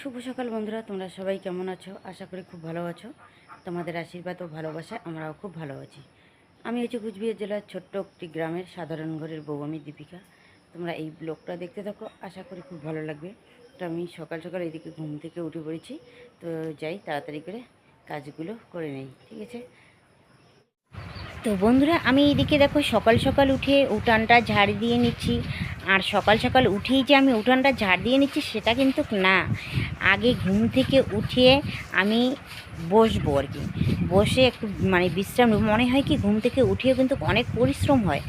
শুভ সকাল বন্ধুরা, তোমরা সবাই কেমন আছো? আশা করি খুব ভালো আছো। তোমাদের আশীর্বাদ ও ভালোবাসায় আমরাও খুব ভালো আছি। আমি হচ্ছে কুচবিহার জেলার ছোট্ট একটি গ্রামের সাধারণ ঘরের বউ আমি দীপিকা। তোমরা এই ব্লগটা দেখতে থাকো, আশা করি খুব ভালো লাগবে। তো আমি সকাল সকাল এদিকে ঘুম থেকে উঠে পড়েছি। তো যাই, তাড়াতাড়ি করে কাজগুলো করে নেই, ঠিক আছে? তো বন্ধুরা, আমি এইদিকে দেখো সকাল সকাল উঠে উঠানটা ঝাড় দিয়ে নিচ্ছি। আর সকাল সকাল উঠেই যে আমি উঠানটা ঝাড় দিয়ে নিচ্ছি সেটা কিন্তু না। আগে ঘুম থেকে উঠিয়ে আমি বসবো আর কি। বসে একটু মানে বিশ্রাম নেব। মনে হয় কি ঘুম থেকে উঠেও কিন্তু অনেক পরিশ্রম হয়।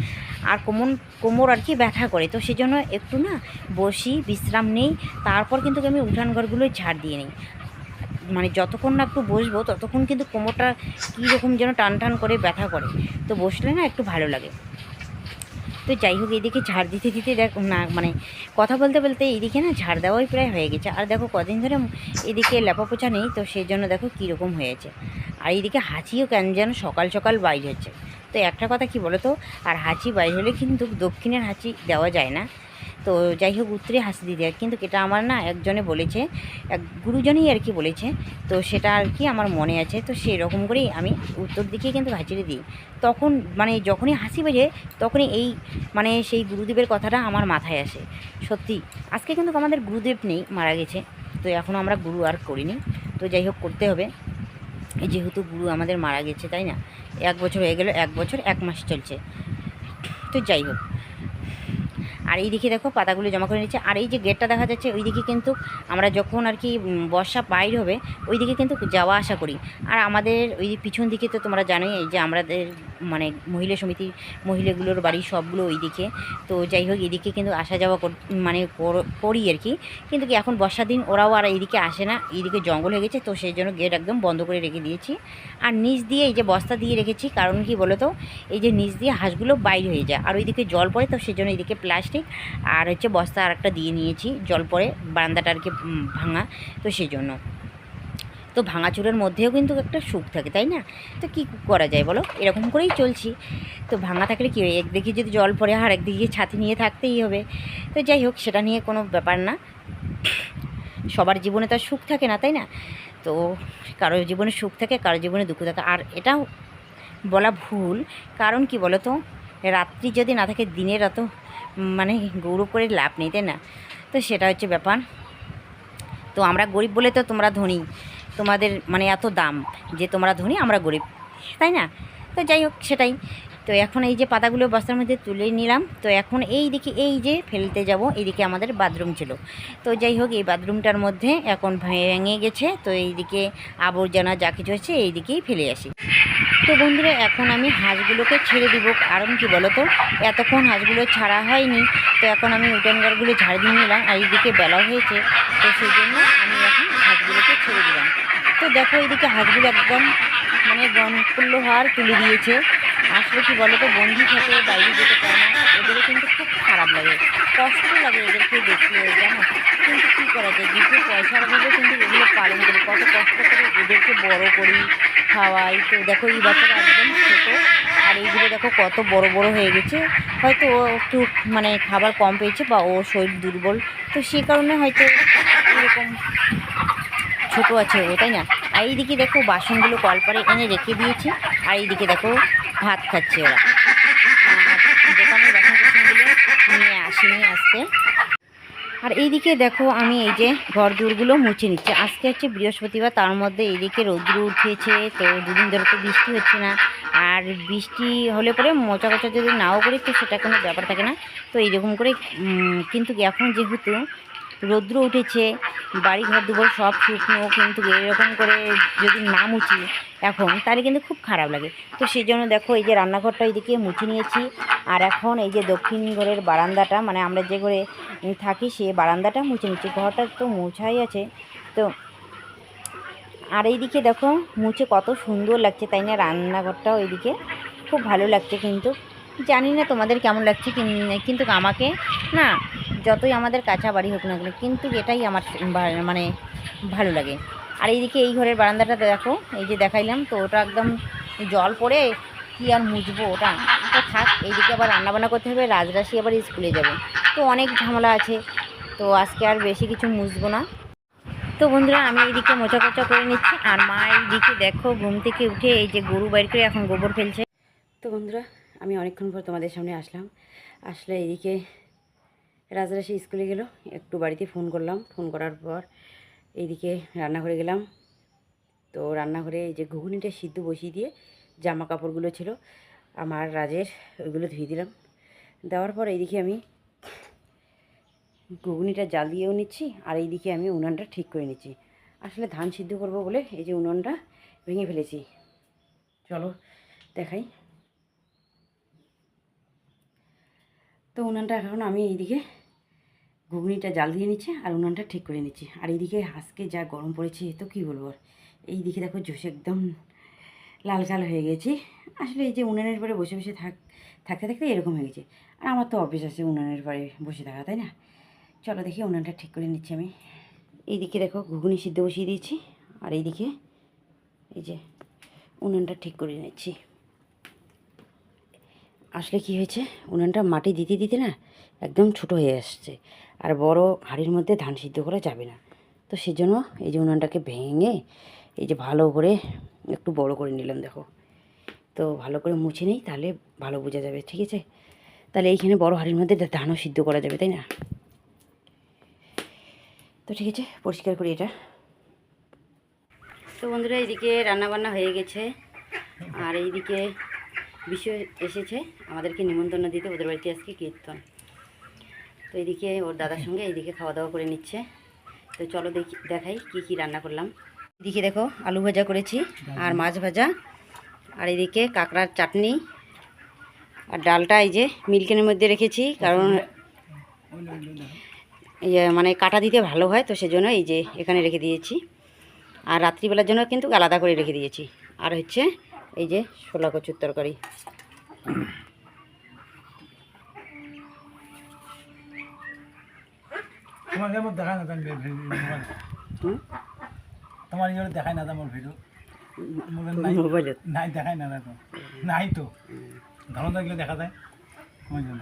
আর কোমর কোমর আর কি ব্যথা করে। তো সেজন্য একটু না বসি, বিশ্রাম নেই। তারপর কিন্তু আমি উঠান ঘরগুলো ঝাড় দিয়ে নিই। মানে যতক্ষণ না একটু বসবো, ততক্ষণ কিন্তু কোমরটা কীরকম যেন টান টান করে ব্যথা করে। তো বসলে না একটু ভালো লাগে। তো যাই হোক, এদিকে ঝাড় দিতে দিতে দেখ, না মানে কথা বলতে বলতে এইদিকে না ঝাড় দেওয়াই প্রায় হয়ে গেছে। আর দেখো কদিন ধরে এদিকে লেপা পোছা নেই, তো সেই জন্য দেখো কীরকম হয়েছে। আর এইদিকে হাঁচিও কেন যেন সকাল সকাল বাইর হচ্ছে। তো একটা কথা কি বলো তো আর হাঁচি বাইর হলে কিন্তু দক্ষিণের হাঁচি দেওয়া যায় না। তো যাই হোক, উত্তরে হাসি দিতে হয় কিন্তু এটা আমার না একজনে বলেছে, এক গুরুজনই আর কি বলেছে। তো সেটা আর কি আমার মনে আছে। তো সেই রকম করেই আমি উত্তর দিকে কিন্তু হাঁচিয়ে দিই। তখন মানে যখনই হাসি বেজে, তখনই এই মানে সেই গুরুদেবের কথাটা আমার মাথায় আসে। সত্যি, আজকে কিন্তু আমাদের গুরুদেব নেই, মারা গেছে। তো এখনও আমরা গুরু আর করিনি। তো যাই হোক, করতে হবে। যেহেতু গুরু আমাদের মারা গেছে, তাই না? এক বছর হয়ে গেল, এক বছর, এক মাস চলছে। তো যাই হোক। আর এই দিকে দেখো পাতাগুলো জমা করে নিচ্ছে। আর এই যে গেটটা দেখা যাচ্ছে, ওই দিকে কিন্তু আমরা যখন আর কি বর্ষা বাইর হবে, ওই দিকে কিন্তু যাওয়া আসা করি। আর আমাদের ওই পিছন দিকে তো তোমরা জানোই যে আমাদের মানে মহিলা সমিতি, মহিলাগুলোর বাড়ি সবগুলো ওই দিকে। তো যাই হোক এদিকে কিন্তু আসা যাওয়া মানে করি আর কি। কিন্তু কি এখন বর্ষার দিন, ওরাও আর এইদিকে আসে না। এইদিকে জঙ্গল হয়ে গেছে, তো সেই জন্য গেট একদম বন্ধ করে রেখে দিয়েছি। আর নিচ দিয়ে এই যে বস্তা দিয়ে রেখেছি, কারণ কি বলো তো এই যে নিচ দিয়ে হাঁসগুলো বাইর হয়ে যায়। আর ওইদিকে জল পড়ে, তো সেই জন্য এইদিকে প্লাস্টিক আর হচ্ছে বস্তা আর একটা দিয়ে নিয়েছি, জল পড়ে বারান্দাটা আর কি ভাঙা। তো সেই জন্য তো ভাঙা ভাঙাচুরের মধ্যেও কিন্তু একটা সুখ থাকে, তাই না? তো কি করা যায় বলো? এরকম করেই চলছি। তো ভাঙা থাকলে কী হয়? একদিকে যদি জল পড়ে, আর একদিকে ছাতি নিয়ে থাকতেই হবে। তো যাই হোক, সেটা নিয়ে কোনো ব্যাপার না। সবার জীবনে তো আর সুখ থাকে না, তাই না? তো কারোর জীবনে সুখ থাকে কারোর জীবনে দুঃখ থাকে। আর এটাও বলা ভুল। কারণ কি বলো তো রাত্রি যদি না থাকে, দিনের এত মানে গৌরব করে লাভ নেই, তাই না? তো সেটা হচ্ছে ব্যাপার। তো আমরা গরিব বলে তো তোমরা ধনী। তোমাদের মানে এত দাম যে তোমরা ধনী, আমরা গরিব, তাই না? তো যাই হোক, সেটাই। তো এখন এই যে পাতাগুলো বস্তার মধ্যে তুলে নিলাম। তো এখন এই দিকে এই যে ফেলতে যাব এইদিকে আমাদের বাথরুম ছিল। তো যাই হোক, এই বাথরুমটার মধ্যে এখন ভেঙে গেছে। তো এইদিকে আবর্জনা যা কিছু হচ্ছে এই দিকেই ফেলে আসি। তো বন্ধুরা, এখন আমি হাঁসগুলোকে ছেড়ে দিব। কারণ কি বলো তো এতক্ষণ হাঁসগুলো ছাড়া হয়নি। তো এখন আমি উঠান ঘরগুলো ঝাড় দিয়ে নিলাম আর এইদিকে বেলা হয়েছে। তো সেই জন্য আমি এখন হাঁসগুলোকে ছেড়ে দিলাম। তো দেখো, এইদিকে হাঁসগুলো একদম মানে বনকুল্য হার তুলে দিয়েছে। আসলে কি বলো তো বন্দি থাকে, বাইরে যেতে পারে না, ওদেরও কিন্তু খুব খারাপ লাগে। কষ্ট লাগে ওদেরকে দেখলে, জানো? কিন্তু কী করা যায়? দুটো পয়সার অভাবে কিন্তু এগুলো পালন করি। কত কষ্ট করে ওদেরকে বড় করি, খাওয়াই। তো দেখো, এই বাচ্চাটা একদম ছোটো, আর এইগুলো দেখো কত বড় বড় হয়ে গেছে। হয়তো ও একটু মানে খাবার কম পেয়েছে বা ও শরীর দুর্বল। তো সে কারণে হয়তো এরকম ছোটো আছে ও তাই না। আর এইদিকে দেখো বাসনগুলো কলপারে এনে রেখে দিয়েছি। আর এইদিকে দেখো ভাত খাচ্ছে ওরা। দোকানের বাসন কুসনগুলো নিয়ে আসিনি আজকে। আর এইদিকে দেখো আমি এই যে ঘর দূরগুলো মুছে নিচ্ছি। আজকে হচ্ছে বৃহস্পতিবার, তার মধ্যে এইদিকে রৌদ্র উঠেছে, তো দুদিন ধরে তো বৃষ্টি হচ্ছে না। আর বৃষ্টি হলে পরে মোচা কোচা যদি নাও করি, তো সেটা কোনো ব্যাপার থাকে না। তো এইরকম করে কিন্তু এখন যেহেতু রৌদ্র উঠেছে বাড়ি ঘর দুপুর সব শুকনো, কিন্তু এরকম করে যদি না মুছি এখন, তাহলে কিন্তু খুব খারাপ লাগে। তো সেই জন্য দেখো, এই যে রান্নাঘরটা এইদিকে মুছে নিয়েছি, আর এখন এই যে দক্ষিণ ঘরের বারান্দাটা মানে আমরা যে ঘরে থাকি, সে বারান্দাটা মুছে নিচ্ছি। ঘরটা তো মোছাই আছে, তো আর এইদিকে দেখো, মুছে কত সুন্দর লাগছে, তাই না? রান্নাঘরটাও এইদিকে খুব ভালো লাগছে কিন্তু। জানি না তোমাদের কেমন লাগছে, কিন- কিন্তু আমাকে, না যতই আমাদের কাঁচা বাড়ি হোক না কেন, কিন্তু এটাই আমার মানে ভালো লাগে। আর এইদিকে এই ঘরের বারান্দাটা দেখো, এই যে দেখাইলাম, তো ওটা একদম জল পড়ে, কি আর মুছবো ওটা? তো থাক, এইদিকে আবার রান্নাবান্না করতে হবে, রাজরাশি আবার স্কুলে যাবে। তো অনেক ঝামেলা আছে, তো আজকে আর বেশি কিছু মুছবো না। তো বন্ধুরা, আমি এইদিকে মোচা কোচা করে নিচ্ছি, আর মা এইদিকে দেখো, ঘুম থেকে উঠে এই যে গরু বাইর করে এখন গোবর ফেলছে। তো বন্ধুরা, আমি অনেকক্ষণ পর তোমাদের সামনে আসলাম। আসলে এদিকে রাজরাশি স্কুলে গেল, একটু বাড়িতে ফোন করলাম। ফোন করার পর এইদিকে রান্নাঘরে গেলাম। তো রান্নাঘরে এই যে ঘুগনিটা সিদ্ধ বসিয়ে দিয়ে জামা কাপড়গুলো ছিল, আমার, রাজের, ওইগুলো ধুয়ে দিলাম। দেওয়ার পর এইদিকে আমি ঘুগনিটা জাল দিয়েও নিচ্ছি আর এইদিকে আমি উনানটা ঠিক করে নিচ্ছি। আসলে ধান সিদ্ধ করব বলে এই যে উনুনটা ভেঙে ফেলেছি। চলো দেখাই। তো উনানটা এখন আমি এইদিকে ঘুগনিটা জাল দিয়ে নিচ্ছি আর উনানটা ঠিক করে নিচ্ছি। আর এইদিকে আজকে যা গরম পড়েছে তো কী বলব? আর এইদিকে দেখো জোশ একদম লাল কাল হয়ে গেছে। আসলে এই যে উনানের পরে বসে বসে থাক, থাকতে থাকতে এরকম হয়ে গেছে। আর আমার তো অফিস আছে উনানের পরে বসে থাকা, তাই না? চলো দেখি উনানটা ঠিক করে নিচ্ছি আমি। এইদিকে দেখো ঘুগনি সিদ্ধ বসিয়ে দিয়েছি। আর এইদিকে এই যে উনানটা ঠিক করে নিচ্ছি। আসলে কি হয়েছে? উনানটা মাটি দিতে দিতে না একদম ছোট হয়ে আসছে। আর বড় হাঁড়ির মধ্যে ধান সিদ্ধ করা যাবে না। তো সেজন্য এই যে উনানটাকে ভেঙে এই যে ভালো করে একটু বড় করে নিলাম, দেখো। তো ভালো করে মুছে নিই, তাহলে ভালো বোঝা যাবে, ঠিক আছে? তাহলে এইখানে বড় হাঁড়ির মধ্যে ধানও সিদ্ধ করা যাবে, তাই না? তো ঠিক আছে, পরিষ্কার করি এটা। তো বন্ধুরা, এইদিকে রান্নাবান্না হয়ে গেছে। আর এইদিকে বিষয় এসেছে, আমাদেরকে নিমন্ত্রণ দিতে, ওদের বাড়িতে আজকে কীর্তন। তো এইদিকে ওর দাদার সঙ্গে এইদিকে খাওয়া দাওয়া করে নিচ্ছে। তো চলো দেখি, দেখাই কি কি রান্না করলাম। এদিকে দেখো, আলু ভাজা করেছি আর মাছ ভাজা। আর এদিকে কাঁকড়ার চাটনি। আর ডালটা এই যে মিল্কের মধ্যে রেখেছি, কারণ ইয়ে মানে কাটা দিতে ভালো হয়, তো সেজন্য এই যে এখানে রেখে দিয়েছি। আর রাত্রিবেলার জন্য কিন্তু আলাদা করে রেখে দিয়েছি। আর হচ্ছে এই যে ছোলা কচুর তরকারি। তোমার যেমন দেখায় না তার? তোমার ইয়ে দেখায় না তোমার ভিডিও মোবাইল নাই মোবাইলে নাই দেখায় না তো নাই তো। ধরন থাকলে দেখা যায়। তোমার জন্য।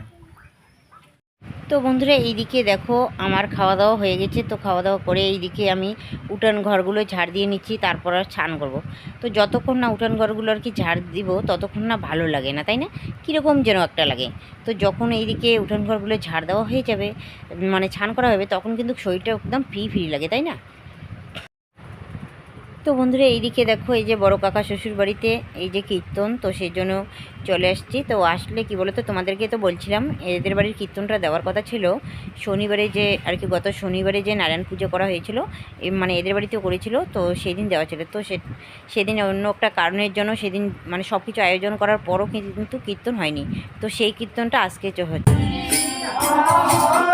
তো বন্ধুরা, এইদিকে দেখো আমার খাওয়া দাওয়া হয়ে গেছে। তো খাওয়া দাওয়া করে এইদিকে আমি উঠান ঘরগুলো ঝাড় দিয়ে নিচ্ছি, তারপর আর স্নান করব। তো যতক্ষণ না উঠান ঘরগুলো আর কি ঝাড় দিব, ততক্ষণ না ভালো লাগে না, তাই না? কীরকম যেন একটা লাগে। তো যখন এইদিকে উঠান ঘরগুলো ঝাড় দেওয়া হয়ে যাবে মানে ছান করা হবে, তখন কিন্তু শরীরটা একদম ফ্রি ফ্রি লাগে, তাই না? তো বন্ধুরা, এইদিকে দেখো, এই যে বড় কাকা শ্বশুর বাড়িতে এই যে কীর্তন, তো সেই জন্য চলে আসছি। তো আসলে কি বলতো, তোমাদেরকে তো বলছিলাম, এদের বাড়ির কীর্তনটা দেওয়ার কথা ছিল। শনিবারে যে, আর কি গত শনিবারে যে নারায়ণ পুজো করা হয়েছিল মানে এদের বাড়িতেও করেছিল, তো সেদিন দেওয়া ছিল। তো সে, সেদিন অন্য একটা কারণের জন্য সেদিন মানে সব কিছু আয়োজন করার পরও কিন্তু কীর্তন হয়নি। তো সেই কীর্তনটা আজকে চ- হচ্ছে।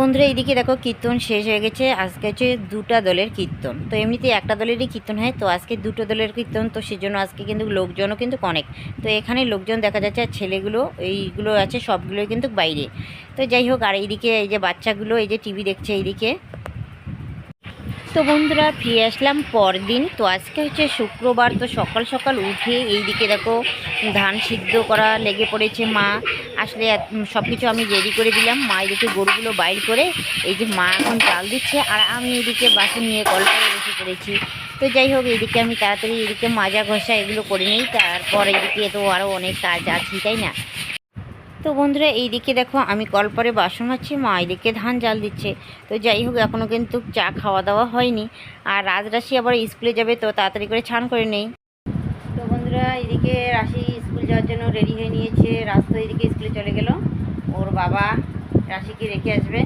বন্ধুরা, এইদিকে দেখো কীর্তন শেষ হয়ে গেছে। আজকে হচ্ছে দুটা দলের কীর্তন। তো এমনিতে একটা দলেরই কীর্তন হয়, তো আজকে দুটো দলের কীর্তন, তো সেজন্য আজকে কিন্তু লোকজনও কিন্তু অনেক। তো এখানে লোকজন দেখা যাচ্ছে, আর ছেলেগুলো, এইগুলো আছে, সবগুলোই কিন্তু বাইরে। তো যাই হোক, আর এইদিকে এই যে বাচ্চাগুলো, এই যে টিভি দেখছে এইদিকে। তো বন্ধুরা, ফিরে আসলাম পরদিন। তো আজকে হচ্ছে শুক্রবার, তো সকাল সকাল উঠে এই দিকে দেখো ধান সিদ্ধ করা লেগে পড়েছে মা। আসলে সব কিছু আমি রেডি করে দিলাম। মা এদিকে গরুগুলো বাইর করে এই যে মা এখন চাল দিচ্ছে আর আমি এদিকে বাসন নিয়ে কল করে বসে পড়েছি। তো যাই হোক, এদিকে আমি তাড়াতাড়ি এদিকে মাজা ঘষা এগুলো করে নিই। তারপর এদিকে তো আরও অনেক কাজ আছে তাই না? তো বন্ধুরা, এইদিকে দেখো আমি কল পরে বাসন হচ্ছে মা এদিকে ধান জাল দিচ্ছে। তো যাই হোক এখনও কিন্তু চা খাওয়া দাওয়া হয়নি। আর রাজরাশি আবার স্কুলে যাবে, তো তাড়াতাড়ি করে ছান করে নেই। তো বন্ধুরা, এদিকে রাশি যাওয়ার জন্য রেডি হয়ে নিয়েছে, রাস্তা এদিকে স্কুলে চলে গেল। ওর বাবা রাশিকে রেখে আসবে।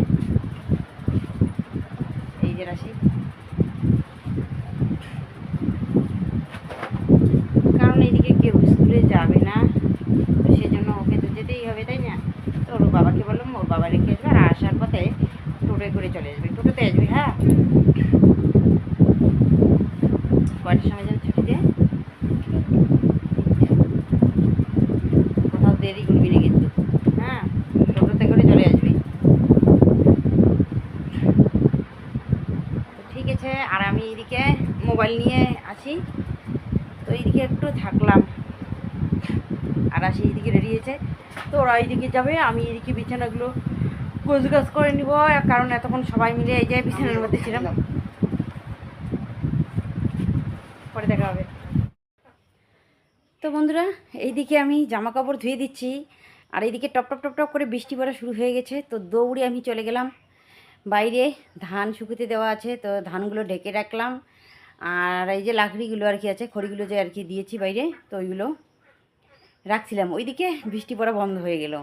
এই যে রাশি। কারণ এইদিকে কেউ স্কুলে যাবে না, তো সেজন্য ওকে তো যেতেই হবে, তাই না? তো ওর বাবাকে বললাম, ওর বাবা রেখে আসবে আর আসার পথে টোটোয় করে চলে আসবে। টোটোতে আসবে হ্যাঁ? কয়টার সময় যেন ছুটি দেয় কোথাও দেরি করবি না কিন্তু। হ্যাঁ? টোটোতে করে চলে আসবি। ঠিক আছে, আর আমি এদিকে মোবাইল নিয়ে আছি তো এইদিকে একটু থাকলাম। আর আসি এইদিকে রেডি হয়েছে। তো ওরা এইদিকে যাবে, আমি এদিকে বিছানাগুলো গোছ গাছ করে নিব। কারণ এতক্ষণ সবাই মিলে এই যে বিছানার মধ্যে ছিলাম। পরে দেখা হবে। তো বন্ধুরা, এইদিকে আমি জামা কাপড় ধুয়ে দিচ্ছি, আর এইদিকে টপ টপ টপ টপ করে বৃষ্টি পড়া শুরু হয়ে গেছে, তো দৌড়ে আমি চলে গেলাম। বাইরে ধান শুকুতে দেওয়া আছে, তো ধানগুলো ঢেকে রাখলাম, আর এই যে লাকড়িগুলো আর কি আছে, খড়িগুলো যে আর কি দিয়েছি বাইরে, তো ওইগুলো রাখছিলাম। ওইদিকে বৃষ্টি পড়া বন্ধ হয়ে গেল।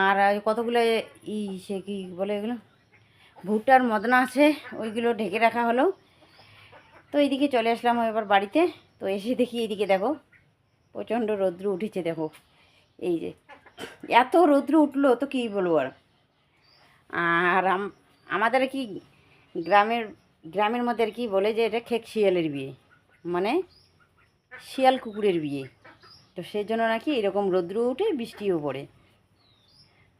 আর কতগুলো ই সে কি বলে এগুলো? ভুট্টার মদনা আছে, ওইগুলো ঢেকে রাখা হলো। তো এইদিকে চলে আসলাম এবার বাড়িতে, তো এসে দেখি এইদিকে দেখো। প্রচণ্ড রৌদ্র উঠেছে, দেখো। এই যে, এত রৌদ্র উঠল, তো কী বলব আর? আর আমাদের কি গ্রামের গ্রামের মধ্যে আর কি বলে যে, এটা খেক শিয়ালের বিয়ে। মানে শিয়াল কুকুরের বিয়ে। তো সেই জন্য নাকি এরকম রৌদ্র উঠে, বৃষ্টিও পড়ে।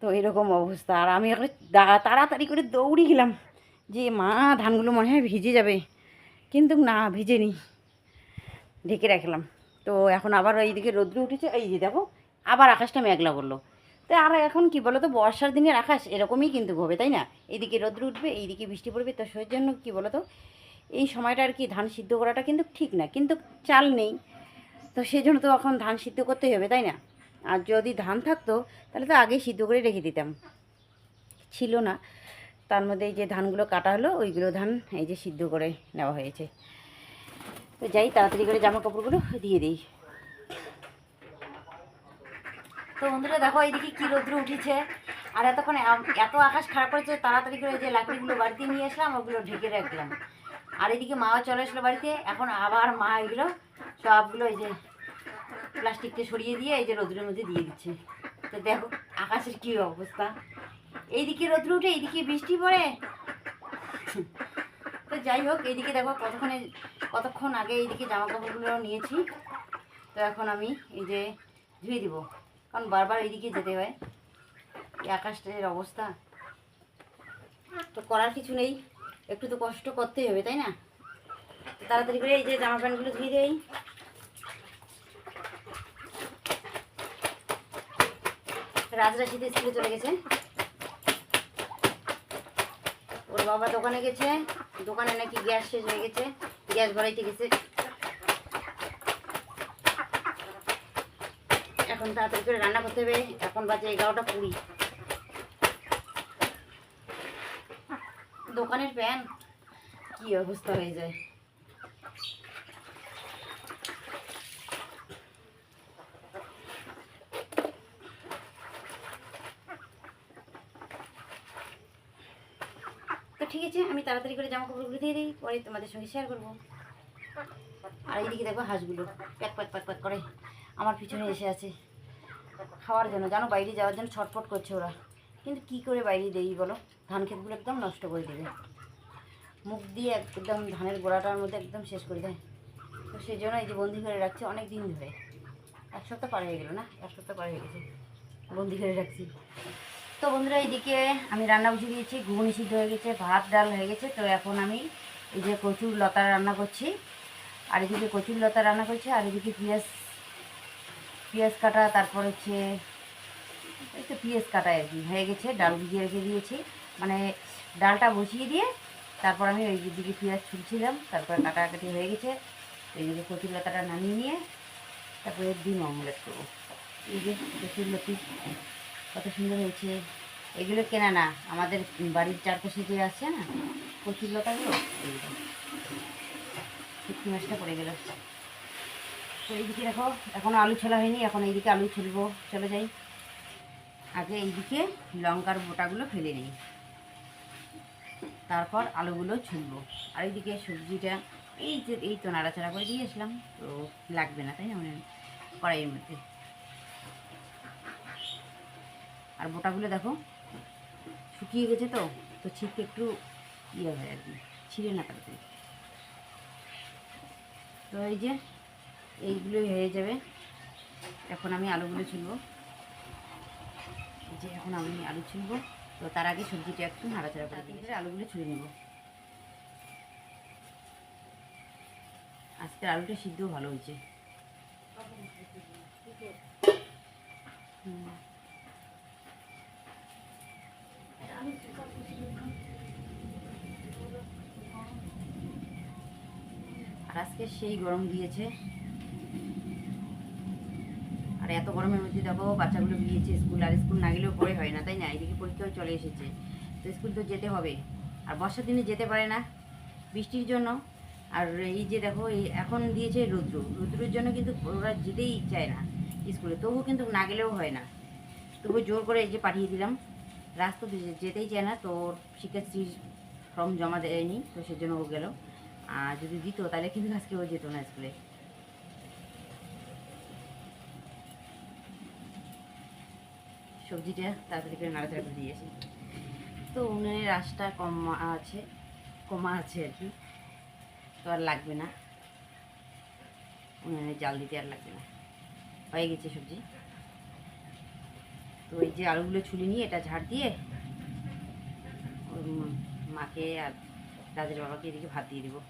তো এরকম অবস্থা। আর আমি এখন তাড়াতাড়ি করে দৌড়ে গেলাম যে, মা, ধানগুলো মনে হয় ভিজে যাবে। কিন্তু না, ভিজেনি। ঢেকে রাখলাম। তো এখন আবার এইদিকে রৌদ্র উঠেছে, এই যে দেখো, আবার আকাশটা মেঘলা করল। তো আর এখন কি বলো তো বর্ষার দিনের আকাশ এরকমই কিন্তু হবে, তাই না? এইদিকে রৌদ্র উঠবে, এইদিকে বৃষ্টি পড়বে, তো সেই জন্য কী বলো তো এই সময়টা আর কি ধান সিদ্ধ করাটা কিন্তু ঠিক না, কিন্তু চাল নেই। তো সেই জন্য তো এখন ধান সিদ্ধ করতেই হবে, তাই না? আর যদি ধান থাকতো, তাহলে তো আগেই সিদ্ধ করে রেখে দিতাম। ছিল না, তার মধ্যে এই যে ধানগুলো কাটা হলো, ওইগুলো ধান এই যে সিদ্ধ করে নেওয়া হয়েছে। তো যাই, তাড়াতাড়ি করে জামা কাপড়গুলো দিয়ে দিই। তো বন্ধুরা, দেখো এইদিকে কী রৌদ্র উঠেছে। আর এতক্ষণে এত আকাশ খারাপ করেছে, তাড়াতাড়ি করে যে লাকড়িগুলো বাড়িতে নিয়ে আসলাম, ওগুলো ঢেকে রাখলাম। আর এদিকে মাও চলে আসলো বাড়িতে, এখন আবার মা এগুলো সবগুলো এই যে প্লাস্টিককে সরিয়ে দিয়ে এই যে রোদ্রের মধ্যে দিয়ে দিচ্ছে। তো দেখো আকাশের কী অবস্থা। এইদিকে রোদ্র উঠে, এইদিকে বৃষ্টি পড়ে। তো যাই হোক, এইদিকে দেখো কতক্ষণে কতক্ষণ আগে এইদিকে জামা কাপড়গুলো নিয়েছি, তো এখন আমি এই যে ধুয়ে দিব। কারণ বারবার এইদিকে যেতে হয়, এই আকাশের অবস্থা। তো করার কিছু নেই, একটু তো কষ্ট করতেই হবে, তাই না? তাড়াতাড়ি করে এই যে জামা প্যান্টগুলো ধুয়ে দেই। রাজরাশিতে স্কুলে চলে গেছে ওর বাবা দোকানে গেছে। দোকানে নাকি গ্যাস শেষ হয়ে গেছে। গ্যাস ভরাইতে গেছে। এখন তাড়াতাড়ি করে রান্না করতে হবে। এখন বাজে এগারোটা কুড়ি। দোকানের প্যান কি অবস্থা হয়ে যায় তো ঠিক আছে আমি তাড়াতাড়ি করে জামা কাপড়গুলো দিয়ে দিই, পরে তোমাদের সঙ্গে শেয়ার করব। আর এইদিকে দেখো হাঁসগুলো, প্যাক প্যাক প্যাক প্যাক করে আমার পিছনে এসে আছে। খাওয়ার জন্য, জানো বাইরে যাওয়ার জন্য ছটফট করছে ওরা। কিন্তু কি করে বাইরে দেই বলো? ধান ক্ষেতগুলো একদম নষ্ট করে দেবে। মুখ দিয়ে একদম ধানের গোড়াটার মধ্যে একদম শেষ করে দেয়। তো সেই জন্য এই যে বন্দি করে রাখছে অনেক দিন ধরে। এক সপ্তাহ পার হয়ে গেলো না? এক সপ্তাহ পার হয়ে গেছে। বন্দি করে রাখছি। তো বন্ধুরা, এইদিকে আমি রান্না বসিয়ে দিয়েছি। ঘুগনি সিদ্ধ হয়ে গেছে, ভাত, ডাল হয়ে গেছে। তো এখন আমি এই যে কচুর লতা রান্না করছি। আর এদিকে কচুর লতা রান্না করছি, আর এদিকে পেঁয়াজ পেঁয়াজ কাটা, তারপর হচ্ছে এই তো পেঁয়াজ কাটা আর কি হয়ে গেছে, ডাল ভিজিয়ে রেখে দিয়েছি। মানে ডালটা বসিয়ে দিয়ে তারপর আমি ওই দিকে পেঁয়াজ ছুলছিলাম, তারপর কাটাকাটি হয়ে গেছে। এইদিকে কচুর লতাটা নামিয়ে নিয়ে তারপরে ডিম অমলেট করব। এই যে কচুর লতি। কত সুন্দর হয়েছে। এগুলো কেনা না, আমাদের বাড়ির চারপাশে যে আছে না, কচুর লতাগুলো, এইগুলো। শুটকি মাছটা পড়ে গেল। তো এইদিকে দেখো এখনও আলু ছোলা হয়নি, এখন এইদিকে আলু ছুলবো। চলে যাই। আগে এইদিকে লঙ্কার বোটাগুলো ফেলে নিই। তারপর আলুগুলো ছুলবো। আর এইদিকে সবজিটা, এই যে এই তো নাড়াচাড়া করে দিয়েছিলাম তো লাগবে না, তাই না? মানে কড়াইয়ের মধ্যে। আর বোটাগুলো দেখো, শুকিয়ে গেছে তো তো ছিটকে একটু ইয়ে হয় আর কি, ছিঁড়ে না তাড়াতাড়ি। তো এই যে, এইগুলোই হয়ে যাবে। এখন আমি আলুগুলো ছুলবো। যে এখন আমি আলু ছুলব। তো তার আগে সবজিটা একটু নাড়াচাড়া করে দিই। আলুগুলো ছুলে নেব। আজকের আলুটা সিদ্ধ ভালো হয়েছে হুম। আর আজকে সেই গরম দিয়েছে। আর এত গরমের মধ্যে দেখো, বাচ্চাগুলো গিয়েছে স্কুল, আর স্কুল না গেলেও পরে হয় না, তাই না? এদিকে পরীক্ষাও চলে এসেছে। তো স্কুল তো যেতে হবে। আর বর্ষার দিনে যেতে পারে না বৃষ্টির জন্য। আর এই যে দেখো, এই এখন দিয়েছে রৌদ্র। রৌদ্রের জন্য কিন্তু ওরা যেতেই চায় না স্কুলে। তবুও কিন্তু না গেলেও হয় না। তবু জোর করে এই যে পাঠিয়ে দিলাম। রাস্তা যেতেই চায় না। তো ওর শিক্ষাশ্রীর ফর্ম জমা দেয়নি, তো সেজন্য ও গেল। আর যদি দিত, তাহলে কিন্তু আজকে ও যেত না স্কুলে। সবজিটা তাড়াতাড়ি করে নাড়াচাড়া করে দিয়েছি তো উনুনের আঁচটা কমা আছে কমা আছে আর কি। তো আর লাগবে না। উনুনে জাল দিতে আর লাগবে না। হয়ে গেছে সবজি। তো এই যে আলুগুলো ছুলে নিয়ে এটা ঝাড় দিয়ে মাকে আর রাজের বাবাকে এদিকে ভাত দিয়ে দেবো।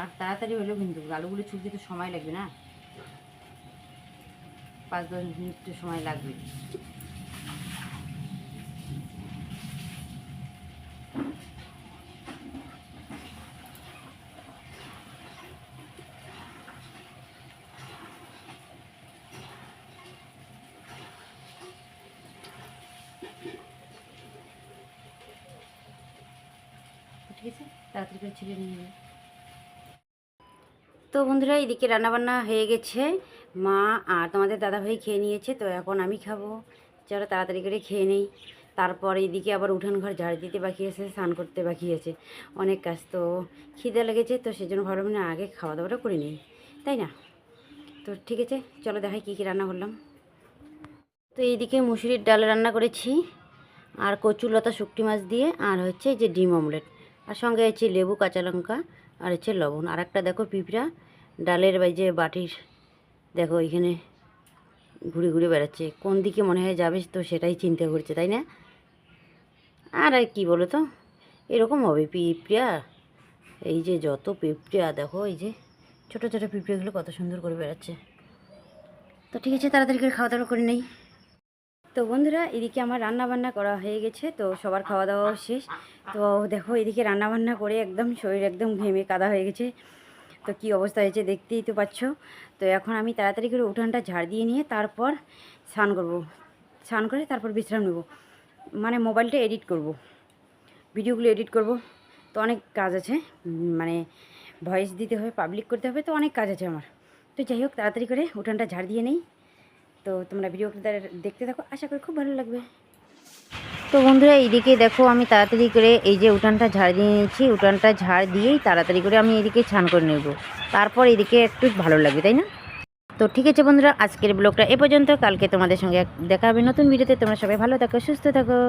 আর তাড়াতাড়ি হলেও কিন্তু আলুগুলো ছুটতে তো সময় লাগবে না? পাঁচ দশ মিনিট তো সময় লাগবে। তাড়াতাড়ি করে নিয়ে নেবে তো বন্ধুরা, এদিকে রান্নাবান্না হয়ে গেছে। মা আর তোমাদের দাদাভাই খেয়ে নিয়েছে, তো এখন আমি খাব। চলো তাড়াতাড়ি করে খেয়ে নেই। তারপর এদিকে আবার উঠান ঘর ঝাড় দিতে বাকি আছে, স্নান করতে বাকি আছে। অনেক কাজ, তো খিদে লেগেছে, তো সেজন্য ভাবলাম না আগে খাওয়া দাওয়াটা করে নিই। তাই না? তো ঠিক আছে, চলো দেখাই কী কী রান্না করলাম। তো এইদিকে মুসুরির ডাল রান্না করেছি, আর কচুর লতা শুকটি মাছ দিয়ে, আর হচ্ছে যে ডিম অমলেট। আর সঙ্গে হচ্ছে লেবু, কাঁচা লঙ্কা আর হচ্ছে লবণ। আর একটা দেখো পিঁপড়া, ডালের বাই যে বাটির, দেখো এখানে ঘুরে ঘুরে বেড়াচ্ছে। কোন দিকে মনে হয় যাবে তো সেটাই চিন্তা করছে, তাই না? আর আর কী বলো তো? এরকম হবে পিঁপড়া। এই যে যত পিঁপড়া, দেখো এই যে ছোটো ছোটো পিঁপড়েগুলো কত সুন্দর করে বেড়াচ্ছে। তো ঠিক আছে, তাড়াতাড়ি করে খাওয়া দাওয়া করে নেই। তো বন্ধুরা, এদিকে আমার রান্না বান্না করা হয়ে গেছে, তো সবার খাওয়া দাওয়াও শেষ। তো দেখো, এদিকে রান্না বান্না করে একদম শরীর একদম ঘেমে কাদা হয়ে গেছে। তো কি অবস্থা হয়েছে দেখতেই তো পাচ্ছ। তো এখন আমি তাড়াতাড়ি করে উঠানটা ঝাড় দিয়ে নিয়ে তারপর স্নান করব। স্নান করে তারপর বিশ্রাম নেব। মানে মোবাইলটা এডিট করব। ভিডিওগুলো এডিট করব। তো অনেক কাজ আছে। মানে ভয়েস দিতে হবে, পাবলিক করতে হবে, তো অনেক কাজ আছে আমার। তো যাই হোক, তাড়াতাড়ি করে উঠানটা ঝাড় দিয়ে নেই। তো তোমরা ভিডিওটা দেখতে থাকো, আশা করি খুব ভালো লাগবে। তো বন্ধুরা, এইদিকে দেখো আমি তাড়াতাড়ি করে এই যে উঠানটা ঝাড় দিয়ে নিয়েছি, উঠানটা ঝাড় দিয়েই তাড়াতাড়ি করে আমি এদিকে ছান করে নেব। তারপর এদিকে একটু ভালো লাগবে, তাই না? তো ঠিক আছে বন্ধুরা, আজকের ব্লগটা এ পর্যন্ত। কালকে তোমাদের সঙ্গে দেখা হবে নতুন ভিডিওতে তোমরা সবাই ভালো থাকো, সুস্থ থাকো।